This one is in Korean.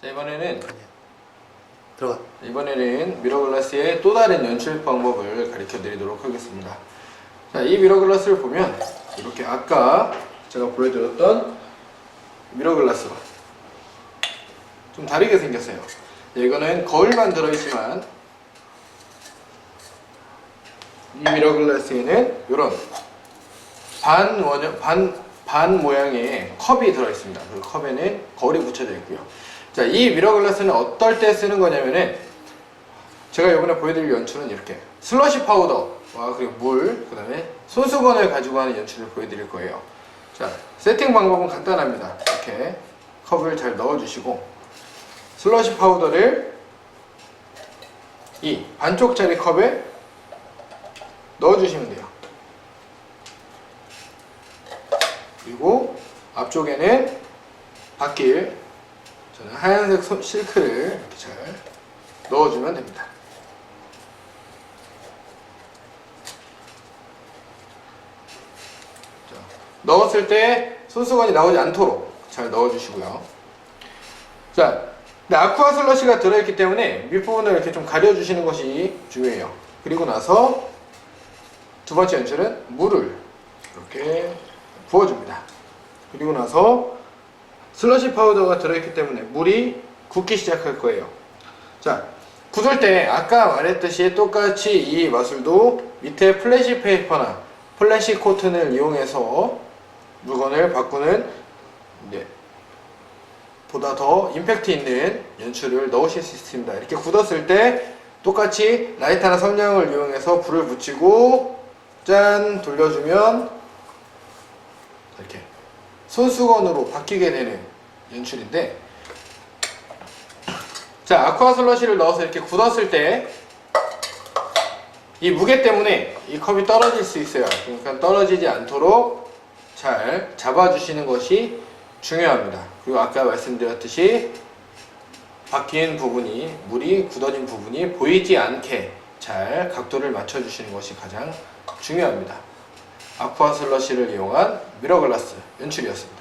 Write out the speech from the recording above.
자 이번에는 들어가. 이번에는 미러글라스의 또 다른 연출 방법을 가르쳐 드리도록 하겠습니다. 자, 이 미러글라스를 보면 이렇게 아까 제가 보여드렸던 미러글라스와 좀 다르게 생겼어요. 네, 이거는 거울만 들어있지만 이 미러글라스에는 이런 반 원형 반, 반 모양의 컵이 들어있습니다. 그 컵에는 거울이 붙여져 있고요. 자, 이 미러글라스는 어떨 때 쓰는 거냐면은 제가 이번에 보여드릴 연출은 이렇게 슬러시 파우더와 그리고 물, 그 다음에 손수건을 가지고 하는 연출을 보여드릴 거예요. 자, 세팅 방법은 간단합니다. 이렇게 컵을 잘 넣어주시고 슬러시 파우더를 이 반쪽짜리 컵에 넣어주시면 돼요. 그리고 앞쪽에는 바뀔 저는 하얀색 소- 실크를 이렇게 잘 넣어주면 됩니다. 자, 넣었을 때 손수건이 나오지 않도록 잘 넣어주시고요. 자, 아쿠아 슬러시가 들어있기 때문에 밑부분을 이렇게 좀 가려주시는 것이 중요해요. 그리고 나서 두 번째 연출은 물을 이렇게 부어줍니다. 그리고 나서 슬러시 파우더가 들어있기 때문에 물이 굳기 시작할 거예요. 자, 굳을 때 아까 말했듯이 똑같이 이 마술도 밑에 플래시 페이퍼나 플래시 코튼을 이용해서 물건을 바꾸는 이제 보다 더 임팩트 있는 연출을 넣으실 수 있습니다. 이렇게 굳었을 때 똑같이 라이터나 성냥을 이용해서 불을 붙이고 짠 돌려주면 이렇게 손수건으로 바뀌게 되는 연출인데 자 아쿠아 슬러시를 넣어서 이렇게 굳었을 때 이 무게 때문에 이 컵이 떨어질 수 있어요. 그러니까 떨어지지 않도록 잘 잡아주시는 것이 중요합니다. 그리고 아까 말씀드렸듯이 바뀐 부분이 물이 굳어진 부분이 보이지 않게 잘 각도를 맞춰 주시는 것이 가장 중요합니다 아쿠아 슬러시를 이용한 미러글라스 연출이었습니다